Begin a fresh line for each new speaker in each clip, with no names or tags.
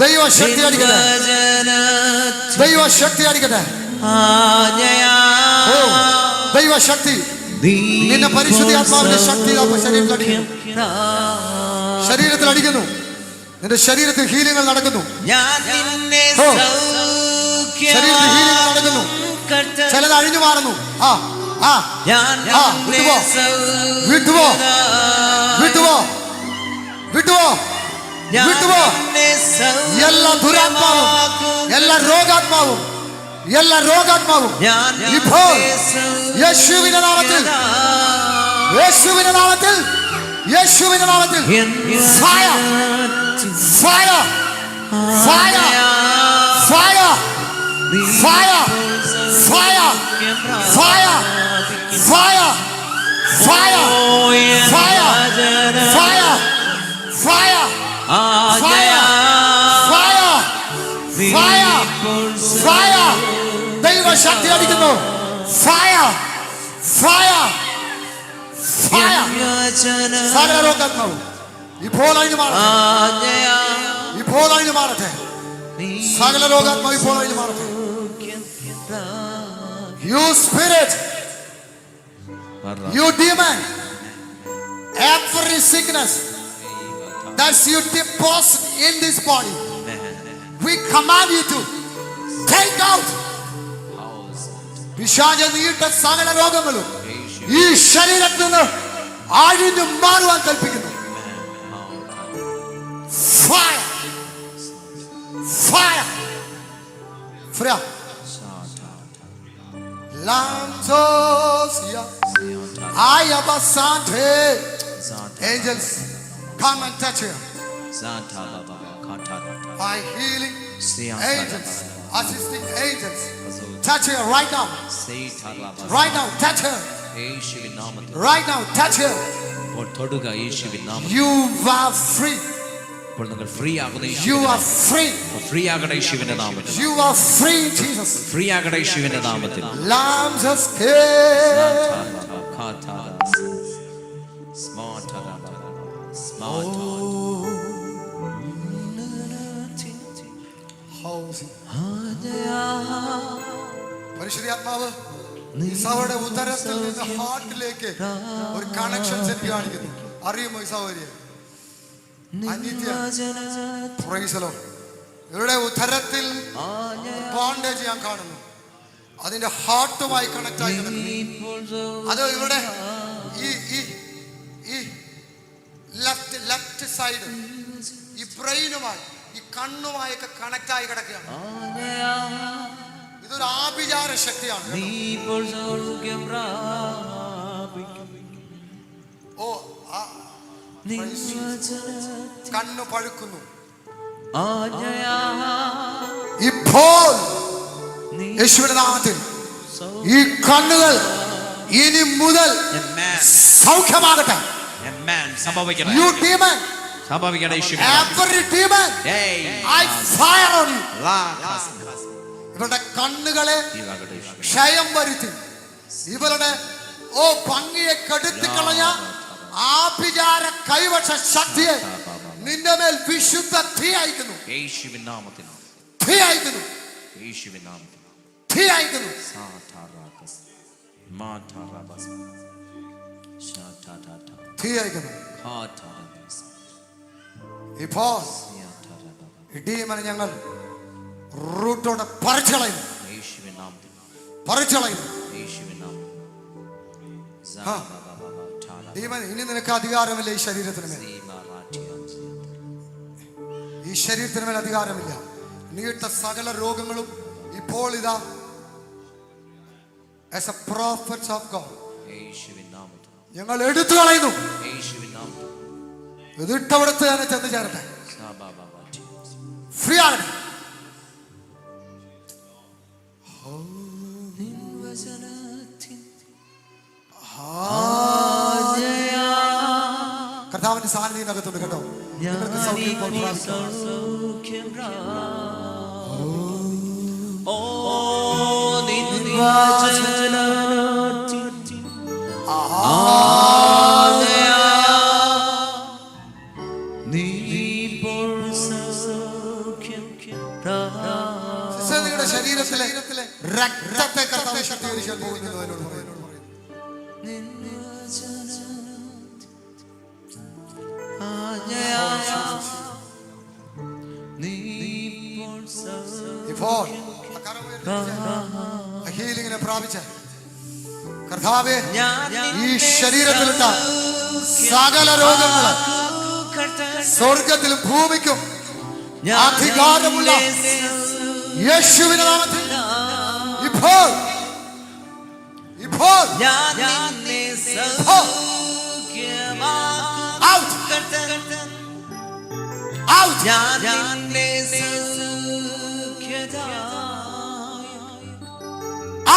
ദൈവ ശക്തി അടിക്കട്ടെ. ദൈവ ശക്തി അടിക്കട്ടെ. ഓ ദൈവ ശക്തി നിന്നെ പരിശുദ്ധി ആത്മാവിന്റെ ശക്തി ശരീരത്തിൽ അടിക്കുന്നു. ശരീരത്തിൽ അടിക്കുന്നു. നിന്റെ ശരീരത്തിൽ ഹീലിങ്ങൾ നടക്കുന്നു. ശരീരത്തിൽ ഹീലിങ്ങൾ നടക്കുന്നു. ചിലത് അഴിഞ്ഞു മാറുന്നു. ആ ആ
ഞാൻ
വിട്ടുവോ
വിട്ടുവോ
വിട്ടുപോ. വിട്ടുപോ. വിട്ടുപോ വിട്ടുപോ
ഞാൻ
വിട്ടുപോ
നിന്നെ
എല്ലാ ദുരാത്മാവും
സൗഖ്യമാക്കും.
എല്ലാ രോഗാത്മാവും എല്ലാ രോഗാത്മാവും
ഞാൻ
ഇപ്പോൾ
നിന്നെ
യേശുവിന്റെ നാമത്തിൽ യേശുവിന്റെ നാമത്തിൽ യേശുവിന്റെ നാമത്തിൽ Fire. Fire fire fire fire fire fire fire fire ദൈവ ശക്തി അടിക്കുന്നു ഫയർ ഫയർ ഫയർ സകല രോഗാത്മാവും ഇപ്പോൾ അതിന് മാറട്ടെ ഇപ്പോൾ അതിന് മാറട്ടെ സകല രോഗാത്മാവ് ഇപ്പോൾ അതിന് മാറട്ടെ you spirit you demon. Every sickness that you deposit in this body we command you to take out പിശാച നീട്ട സകല രോഗങ്ങളും ഈ ശരീരത്തിൽ നിന്ന് അഴിഞ്ഞു മാറുവാൻ കൽപ്പിക്കുന്നു fire fire ഫ്രിയ Lanzosia. Ayabasante. Angels, come and touch her. By healing angels, assisting angels. Touch her right now. Right now, touch her.
യേശുവിൻ നാമത്തിൽ
Right now, touch her.
ഇപ്പോൾ തൊടുക യേശുവിൻ നാമത്തിൽ
You are free.
ഇപ്പോൾ നിങ്ങൾ ഫ്രീ ആകുന്ന
You are free.
ഫ്രീ ആകട്ടെ യേശുവിന്റെ നാമത്തിൽ
You are free, Jesus.
Free ആകട്ടെ യേശുവിന്റെ നാമത്തിൽ
Lambs of പരിശുദ്ധാത്മാവ് ഇസാവയുടെ ഉദരത്തിൽ നിന്ന് ഹാർട്ടിലേക്ക് ഒരു കണക്ഷൻ സെറ്റ് കാണിക്കുന്നു. അറിയുമോ പ്രൈസലോ ഇവരുടെ ഉദരത്തിൽ ബോണ്ടേജ് ഞാൻ കാണുന്നു. അതിന്റെ ഹാർട്ടുമായി കണക്ട് ആയി അത് ഇവിടെ ഈ ഈ ഈ ലെഫ്റ്റ് ലെഫ്റ്റ് സൈഡ് ഈ ബ്രെയിനുമായി ഈ കണ്ണുമായൊക്കെ കണക്ട് ആയി കിടക്കുകയാണ്. ഇതൊരു ആഭിചാര ശക്തിയാണ് നീ ഇപ്പോൾ സൗഖ്യം ഓ കണ്ണു പഴുക്കുന്നു. ഇപ്പോൾ യേശുവിന്റെ നാമത്തിൽ ഈ കണ്ണുകൾ ഇനി മുതൽ സൗഖ്യമാകട്ടെ.
സംഭവിക്കട്ടെ.
യു ഡീമൻ
സംഭവിക്കട്ടെ യേശുവിൻ
every demon I fire on you ഇവരുടെ കണ്ണുകളെ ക്ഷയം വരുത്തി. ഇവരുടെ ഓ ഭംഗിയെ കെടുത്തി കളഞ്ഞ ആഭിചാര കൈവശ ശക്തിയെ നിന്റെ മേൽ വിശുദ്ധ തീ അയക്കുന്നു. തീ അയക്കുന്നു. തീ അയക്കുന്നു. തീ അയക്കുന്നു. ഇപ്പോൾ ഡീമനെ ഞങ്ങൾ റൂട്ടോടെ പറിച്ചളയും. പറിച്ചളയും. ഇനി നിനക്ക് അധികാരമില്ല ഈ ശരീരത്തിന് മേൽ. ഈ ശരീരത്തിന് മേൽ അധികാരമില്ല. നീട്ട സകല രോഗങ്ങളും ഇപ്പോൾ ഇതാ. As a prophets
of God
ഞങ്ങൾ എടുത്തു കളയുന്നു. എതിട്ടവിടത്ത് തന്നെ ചെന്ന് ചേരട്ടെ. ഫ്രീ ആകട്ടെ. കർത്താവിന്റെ സാന്നിധ്യത്തിനകത്തുണ്ട് കേട്ടോ. നിങ്ങൾക്ക് സൗഖ്യം
ഓ. നിൻ
വചന പ്രാപിച്ച കർത്താവെ ഈ ശരീരത്തിലുണ്ട സകല രോഗങ്ങൾ സ്വർഗത്തിലും ഭൂമിക്കും അധികാരമുള്ള യേശുവിന്റെ നാമത്തിൽ. ഇപ്പോൾ ഇപ്പോൾ. ഔട്ട്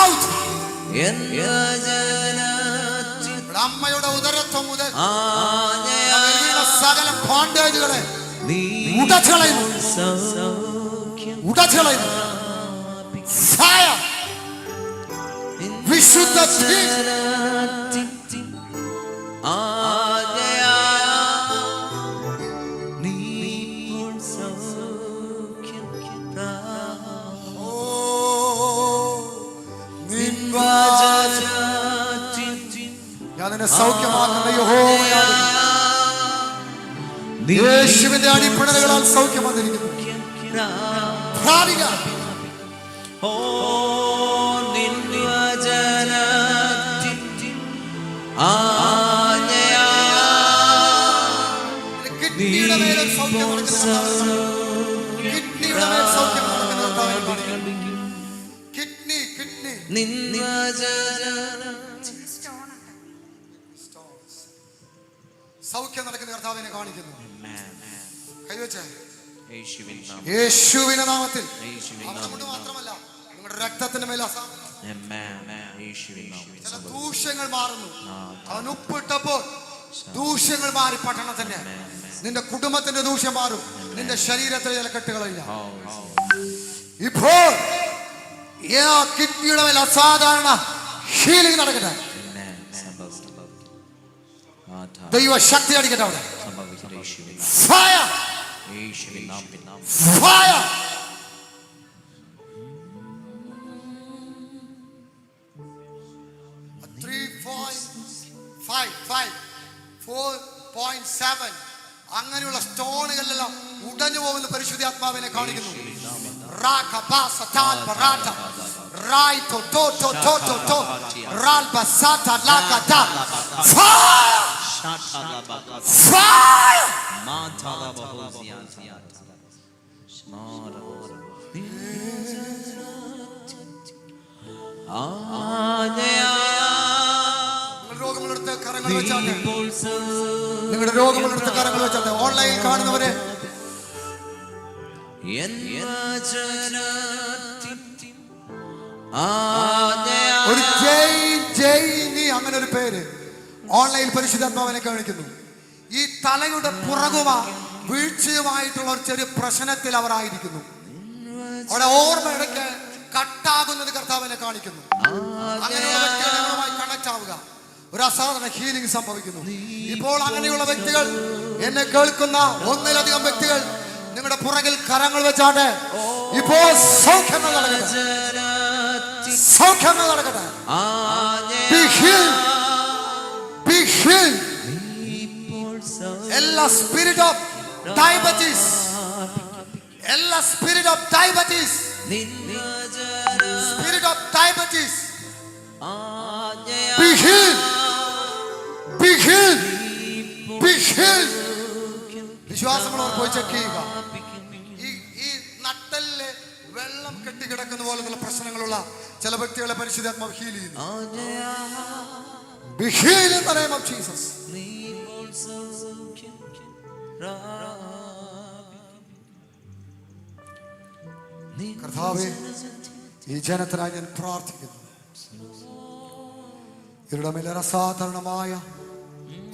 ഔട്ട് അമ്മയുടെ ഉദരത്വം മുതൽ സകല ബോണ്ടേജുകളെ ഉടച്ചുകളയുന്നു ഉടച്ചുകളയുന്നു വിശുദ്ധ നിന്നെ സൗഖ്യമാക്കുന്ന യഹോവയാകുന്നു. യേശുവിന്റെ അടിപ്പിണലുകളാൽ സൗഖ്യം വന്നിരിക്കുന്നു
ഓ നിൻവചന ആജ്ഞയാ
കിഡ്നിയുടെ മേലും സൗഖ്യം സൗഖ്യം നടക്കുന്ന കർത്താവിനെ കാണിക്കുന്നു. കൈവച്ചേ. യേശുവിന്റെ നാമത്തിൽ.
നാമം.
മാത്രമല്ല നിങ്ങളുടെ രക്തത്തിന്റെ മേൽ ചില ദൂഷ്യങ്ങൾ മാറുന്നു. അവൻ ഉപ്പിട്ടപ്പോൾ ദൂഷ്യങ്ങൾ മാറി പട്ടണത്തിന്റെ നിന്റെ കുടുംബത്തിന്റെ ദൂഷ്യം മാറും. നിന്റെ ശരീരത്തിലെ ചില കെട്ടുകളില്ല. ഇപ്പോൾ കിഡ്നിയുടെ മേൽ അസാധാരണ ഹീലിംഗ് നടക്കട്ടെ. ദൈവ ശക്തി അടിക്കട്ടെ അവിടെ ഫയർ അങ്ങനെയുള്ള സ്റ്റോണുകളിലെല്ലാം ഉടഞ്ഞു പോകുന്ന പരിശുദ്ധാത്മാവിനെ കാണിക്കുന്നു റാഖ, to to to to to, റാൽ, ബസാത്ത, ലാഖ, താ. Fire! കരങ്ങൾ വെച്ചാട്ടെ. നിങ്ങളുടെ രോഗമുള്ളടുത്ത് കരങ്ങൾ വെച്ചാട്ടെ. ഓൺലൈനിൽ കാണുന്നവരെ. ഒരു ജയ് ജയ് നീ അങ്ങനെ ഒരു പേര്. ഓൺലൈൻ പരിശുദ്ധാത്മാവിനെ കാണിക്കുന്നു. ഈ തലയുടെ പുറകുവ വീഴ്ചയുമായിട്ടുള്ള ഒരു ചെറിയ പ്രശ്നത്തിൽ അവർ ആയിരിക്കുന്നു. അവിടെ ഓർമ്മ ഇടയ്ക്ക് കട്ടാകുന്നത് കർത്താവിനെ കാണിക്കുന്നു. അങ്ങനെയുള്ള കണക്ട് ആവുക. ഒരു അസാധാരണ ഹീലിംഗ് സംഭവിക്കുന്നു. ഇപ്പോൾ അങ്ങനെയുള്ള വ്യക്തികൾ എന്നെ കേൾക്കുന്ന ഒന്നിലധികം വ്യക്തികൾ നിങ്ങളുടെ പുറകിൽ കരങ്ങൾ വെച്ചാട്ടെ. ഇപ്പോൾ സൗഖ്യങ്ങൾ നടക്കട്ടെ. സൗഖ്യങ്ങൾ നടക്കട്ടെ. സ്പിരിറ്റ് ഓഫ് ഡയബറ്റീസ് എല്ലാ spirit of diabetes spirit of diabetes Be healed. Be healed. Be healed. വിശ്വാസമുള്ളവർ പോയി ചെക്ക് ചെയ്യുക ഈ ഈ നട്ടലിൽ വെള്ളം കെട്ടിക്കിടക്കുന്ന പോലുള്ള പ്രശ്നങ്ങളുള്ള ചില വ്യക്തികളെ പരിശുദ്ധാത്മാവ് ഹീൽ ചെയ്യുന്നു ബിഹീൽ എന്ന് പറയുമ്പോൾ Jesus. കർത്താവേ ഈ ജനത്തിനായി ഞാൻ പ്രാർത്ഥിക്കുന്നു. ഇവരുടെ മേലെ അസാധാരണമായ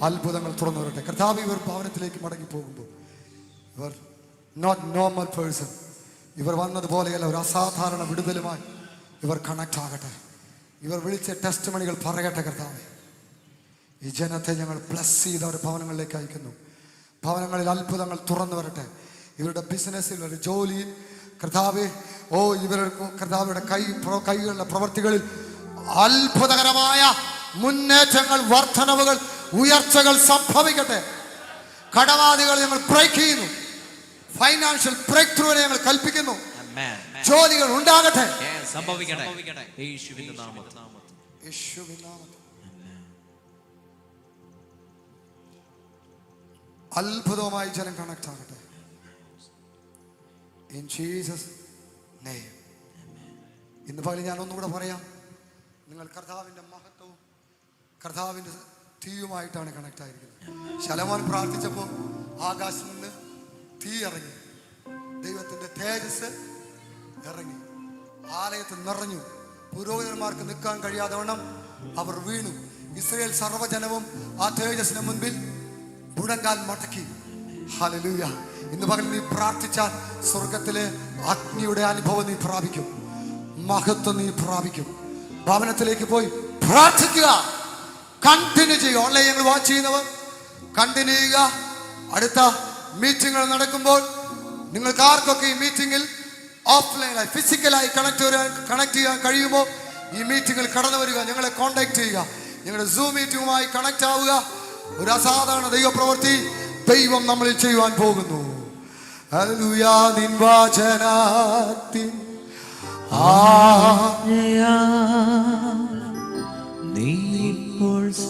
അത്ഭുതങ്ങൾ തുറന്നു വരട്ടെ. കർത്താവ് ഇവർ ഭവനത്തിലേക്ക് മടങ്ങി പോകുമ്പോൾ ഇവർ നോട്ട് നോർമൽ പേഴ്സൺ ഇവർ വന്നതുപോലെയല്ല ഒരു അസാധാരണ വിടുതലുമായി ഇവർ കണക്ട് ആകട്ടെ. ഇവർ വിളിച്ച ടെസ്റ്റ് മണികൾ പറയട്ടെ കർത്താവെ. ഈ ജനത്തെ ഞങ്ങൾ പ്ലസ് ചെയ്ത് അവരുടെ ഭവനങ്ങളിലേക്ക് അയക്കുന്നു. ഭവനങ്ങളിൽ അത്ഭുതങ്ങൾ തുറന്നു വരട്ടെ. ഇവരുടെ ബിസിനസ്സിൽ ഒരു ജോലിയിൽ കർത്താവ് ഓ ഇവരുടെ കർത്താവിയുടെ കൈ കൈകളുടെ പ്രവർത്തികളിൽ അത്ഭുതകരമായ മുന്നേറ്റങ്ങൾ വർധനവുകൾ ഉയർച്ചകൾ സംഭവിക്കട്ടെ. കടവാദികൾ ഞങ്ങൾ ബ്രേക്ക് ചെയ്യുന്നു. ഫൈനാൻഷ്യൽ ബ്രേക്ക് ത്രൂവിനെ ഞങ്ങൾ കൽപ്പിക്കുന്നു. ജോലികൾ ഉണ്ടാകട്ടെ.
സംഭവിക്കട്ടെ.
യേശുവിൻ നാമത്തിൽ. അത്ഭുതമായി ജനം കണക്ട് ആകട്ടെ ഇൻ ജീസസ് ഇന്ന് പകൽ ഞാൻ ഒന്നുകൂടെ പറയാം. നിങ്ങൾ കർത്താവിന്റെ മഹത്വവും കർത്താവിന്റെ തീയുമായിട്ടാണ് കണക്ട് ആയിരിക്കുന്നത് ശലമോൻ പ്രാർത്ഥിച്ചപ്പോൾ ആകാശത്ത് നിന്ന് തീ ഇറങ്ങി. ദൈവത്തിന്റെ തേജസ് ഇറങ്ങി. ആലയത്തിൽ നിറഞ്ഞു. പുരോഹിതന്മാർക്ക് നിൽക്കാൻ കഴിയാതെ വണ്ണം അവർ വീണു. ഇസ്രയേൽ സർവജനവും ആ തേജസ്സിന് മുൻപിൽ മുടങ്കാൽ മടക്കി. ഹലലൂയ ഇന്ന് പകൽ നീ പ്രാർത്ഥിച്ചാൽ സ്വർഗത്തിലെ അഗ്നിയുടെ അനുഭവം നീ പ്രാപിക്കും. മഹത്വം നീ പ്രാപിക്കും. ഭവനത്തിലേക്ക് പോയി പ്രാർത്ഥിക്കുക. കണ്ടിന്യൂ ചെയ്യുക. ഓൺലൈൻ ഞങ്ങൾ വാച്ച് ചെയ്യുന്നവർ കണ്ടിന്യൂ ചെയ്യുക. അടുത്ത മീറ്റിങ്ങുകൾ നടക്കുമ്പോൾ നിങ്ങൾക്ക് ആർക്കൊക്കെ ഈ മീറ്റിംഗിൽ ഓഫ്ലൈനായി ഫിസിക്കലായി കണക്ട് വരാൻ കണക്ട് ചെയ്യാൻ കഴിയുമോ? ഈ മീറ്റിങ്ങിൽ കടന്നു വരിക. ഞങ്ങളെ കോൺടാക്ട് ചെയ്യുക. ഞങ്ങളുടെ സൂം മീറ്റിങ്ങുമായി കണക്ട് ആവുക. ഒരു അസാധാരണ ദൈവപ്രവൃത്തി ദൈവം നമ്മളിൽ ചെയ്യുവാൻ പോകുന്നു. ആ നീ ഇപ്പോൾ സ